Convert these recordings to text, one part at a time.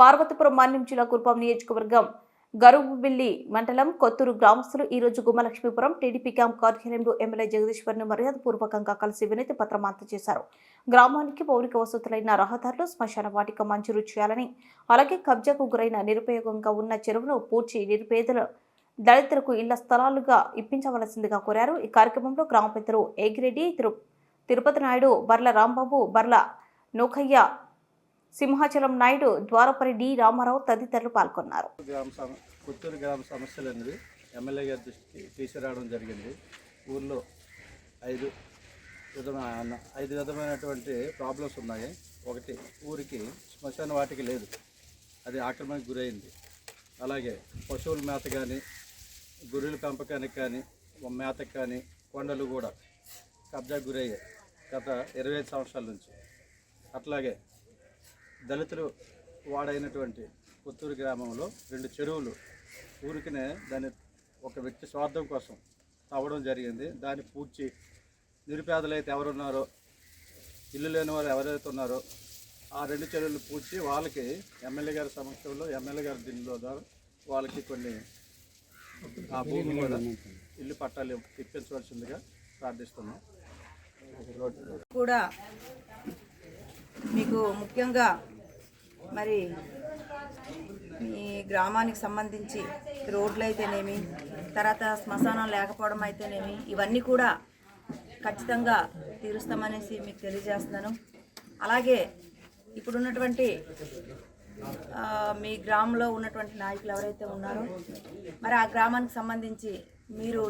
పార్వతీపురం మాన్యం జిల్లా కురుపాం నియోజకవర్గం గరుబిల్లి మండలం కొత్తూరు గ్రామస్తులు ఈ రోజు గుమ్మలక్ష్మీపురం టీడీపీ క్యాంప్ కార్యాలయంలో ఎమ్మెల్యే జగదీశ్వర్ను మర్యాదపూర్వకంగా కలిసి వినతి పత్రం అందజేశారు. గ్రామానికి పౌరిక వసతులైన రహదారులు శ్మశాన వాటిక మంజూరు చేయాలని అలాగే కబ్జాకు గురైన నిరుపయోగంగా ఉన్న చెరువును పూడ్చి నిరుపేదల దళితులకు ఇళ్ళ స్థలాలుగా ఇప్పించవలసిందిగా కోరారు. ఈ కార్యక్రమంలో గ్రామ పెద్దలు ఏగిరెడ్డి తిరు తిరుపతి నాయుడు బర్ల రాంబాబు బర్ల నూకయ్య సింహాచలం నాయుడు ద్వారపరి డి రామారావు తదితరులు పాల్గొన్నారు. గ్రామ పుత్తూరు గ్రామ సమస్యలు అనేది ఎమ్మెల్యే గారి దృష్టికి తీసుకురావడం జరిగింది. ఊర్లో ఐదు విధమైన ఐదు విధమైనటువంటి ప్రాబ్లమ్స్ ఉన్నాయి. ఒకటి ఊరికి శ్మశాన వాటికి లేదు. అది ఆక్రమణకు గురైంది. అలాగే పశువుల మేత కానీ గొర్రెల పెంపకానికి కానీ మేతకు కానీ కొండలు కూడా కబ్జాకు గురయ్యాయి గత ఇరవై ఐదు సంవత్సరాల నుంచి. అట్లాగే దళితులు వాడైనటువంటి పుత్తూరు గ్రామంలో రెండు చెరువులు ఊరికినే దాన్ని ఒక వ్యక్తి స్వార్థం కోసం తవ్వడం జరిగింది. దాన్ని పూడ్చి నిరుపేదలైతే ఎవరున్నారో ఇల్లు లేని వారు ఎవరైతే ఉన్నారో ఆ రెండు చెరువులు పూడ్చి వాళ్ళకి ఎమ్మెల్యే గారి సమక్షంలో ఎమ్మెల్యే గారి దీనిలో ద్వారా వాళ్ళకి కొన్ని ఆ భూమి కూడా ఇల్లు పట్టాలు ఇప్పించవలసిందిగా ప్రార్థిస్తున్నాం. కూడా మీకు ముఖ్యంగా మరి మీ గ్రామానికి సంబంధించి రోడ్లు అయితేనేమి తర్వాత శ్మశానం లేకపోవడం అయితేనేమి ఇవన్నీ కూడా ఖచ్చితంగా తీరుస్తామనేసి మీకు తెలియజేస్తున్నాను. అలాగే ఇప్పుడున్నటువంటి మీ గ్రామంలో ఉన్నటువంటి నాయకులు ఎవరైతే ఉన్నారో మరి ఆ గ్రామానికి సంబంధించి మీరు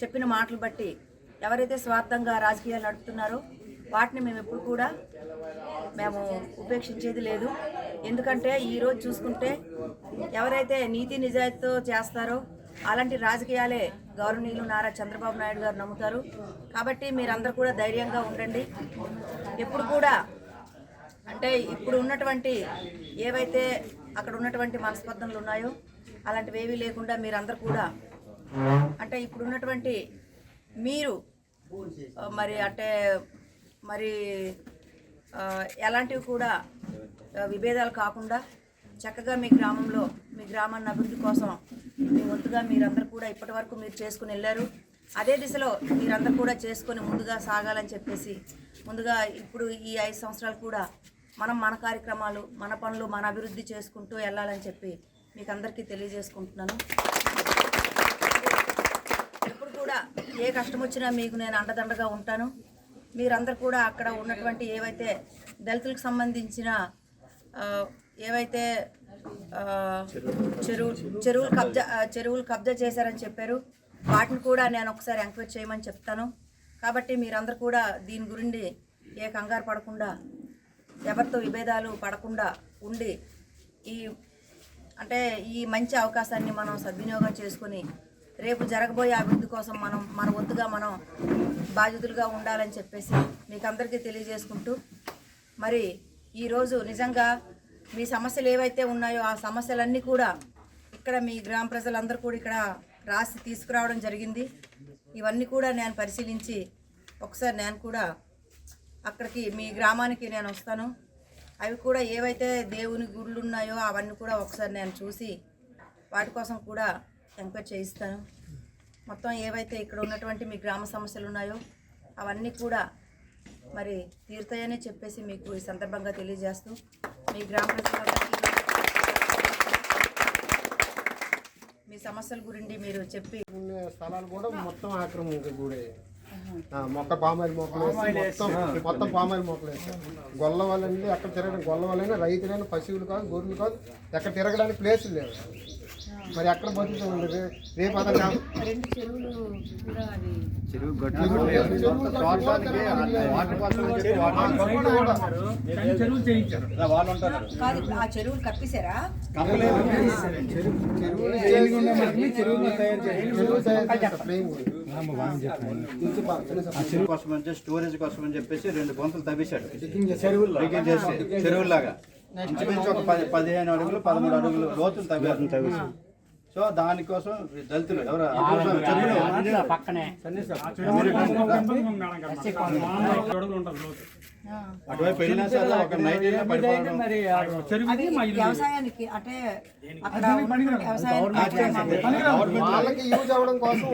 చెప్పిన మాటలు బట్టి ఎవరైతే స్వార్థంగా రాజకీయాలు నడుపుతున్నారో వాటిని మేము ఎప్పుడు కూడా మేము ఉపేక్షించేది లేదు. ఎందుకంటే ఈరోజు చూసుకుంటే ఎవరైతే నీతి నిజాయితీతో చేస్తారో అలాంటి రాజకీయాలే గౌరవనీయులు నారా చంద్రబాబు నాయుడు గారు నమ్ముతారు. కాబట్టి మీరందరూ కూడా ధైర్యంగా ఉండండి. ఎప్పుడు కూడా అంటే ఇప్పుడు ఉన్నటువంటి ఏవైతే అక్కడ ఉన్నటువంటి మనస్పర్ధనలు ఉన్నాయో అలాంటివి ఏవి లేకుండా మీరందరూ కూడా అంటే ఇప్పుడు ఉన్నటువంటి మీరు మరి అంటే మరి ఎలాంటివి కూడా విభేదాలు కాకుండా చక్కగా మీ గ్రామంలో మీ గ్రామాన్ని అభివృద్ధి కోసం మీ వంతుగా మీరందరూ కూడా ఇప్పటి వరకు మీరు చేసుకుని వెళ్ళారు. అదే దిశలో మీరందరూ కూడా చేసుకొని ముందుగా సాగాలని చెప్పేసి ముందుగా ఇప్పుడు ఈ ఐదు సంవత్సరాలు కూడా మనం మన కార్యక్రమాలు మన పనులు మన అభివృద్ధి చేసుకుంటూ వెళ్ళాలని చెప్పి మీకు అందరికీ తెలియజేసుకుంటున్నాను. ఎప్పుడు కూడా ఏ కష్టం వచ్చినా మీకు నేను అండదండగా ఉంటాను. మీరందరూ కూడా అక్కడ ఉన్నటువంటి ఏవైతే దళితులకు సంబంధించిన ఏవైతే చెరువు చెరువులు కబ్జా చెరువులు కబ్జా చేశారని చెప్పారు వాటిని కూడా నేను ఒకసారి ఎంక్వైరీ చేయమని చెప్తాను. కాబట్టి మీరందరూ కూడా దీని గురించి ఏ కంగారు పడకుండా ఎవరితో విభేదాలు పడకుండా ఉండి ఈ అంటే ఈ మంచి అవకాశాన్ని మనం సద్వినియోగం చేసుకొని రేపు జరగబోయే అభివృద్ధి కోసం మనం మన వద్దుగా మనం బాధ్యతలుగా ఉండాలని చెప్పేసి మీకు అందరికీ తెలియజేసుకుంటూ మరి ఈరోజు నిజంగా మీ సమస్యలు ఏవైతే ఉన్నాయో ఆ సమస్యలన్నీ కూడా ఇక్కడ మీ గ్రామ ప్రజలందరూ కూడా ఇక్కడ రాసి తీసుకురావడం జరిగింది. ఇవన్నీ కూడా నేను పరిశీలించి ఒకసారి నేను కూడా అక్కడికి మీ గ్రామానికి నేను వస్తాను. అవి కూడా ఏవైతే దేవుని గుళ్ళు ఉన్నాయో అవన్నీ కూడా ఒకసారి నేను చూసి వాటి కోసం కూడా ఎంక్వైరీ చేయిస్తాను. మొత్తం ఏవైతే ఇక్కడ ఉన్నటువంటి మీ గ్రామ సమస్యలు ఉన్నాయో అవన్నీ కూడా మరి తీరుతాయని చెప్పేసి మీకు ఈ సందర్భంగా తెలియజేస్తూ మీ గ్రామ మీ సమస్యల గురించి మీరు చెప్పి ఉన్న స్థలాలు కూడా మొత్తం ఆక్రమణకి గురి మొక్క పామాయిల్ మొక్కలు మొత్తం మొత్తం పామాయిల్ మొక్కలు వేస్తారు గొల్ల వాళ్ళండి ఎక్కడ తిరగడం గొల్ల వాళ్ళైనా రైతులైనా పశువులు కాదు గొర్రెలు కాదు ఎక్కడ తిరగడానికి ప్లేసులు లేవు. మరి ఎక్కడ బతుకుతూ ఉండదు? రేపు అతను ఆ చెరువులు కప్పేశారా చెరువు కోసం అంటే స్టోరేజ్ కోసం అని చెప్పేసి రెండు గొంతులు తవ్వేశాడు. చెరువులాగా ఇంచుమించు ఒక పది పదిహేను అడుగులు పదమూడు అడుగులు లోతులు తవ్వారు తవ్వేసి సో దానికోసం దళితులు ఎవరు? అటువైపు వెళ్ళినా సరే ఒక నైట్ వెళ్ళినా పడిపోవడం. అది వ్యవసాయానికి అంటే వాళ్ళకి యూజ్ అవ్వడం కోసం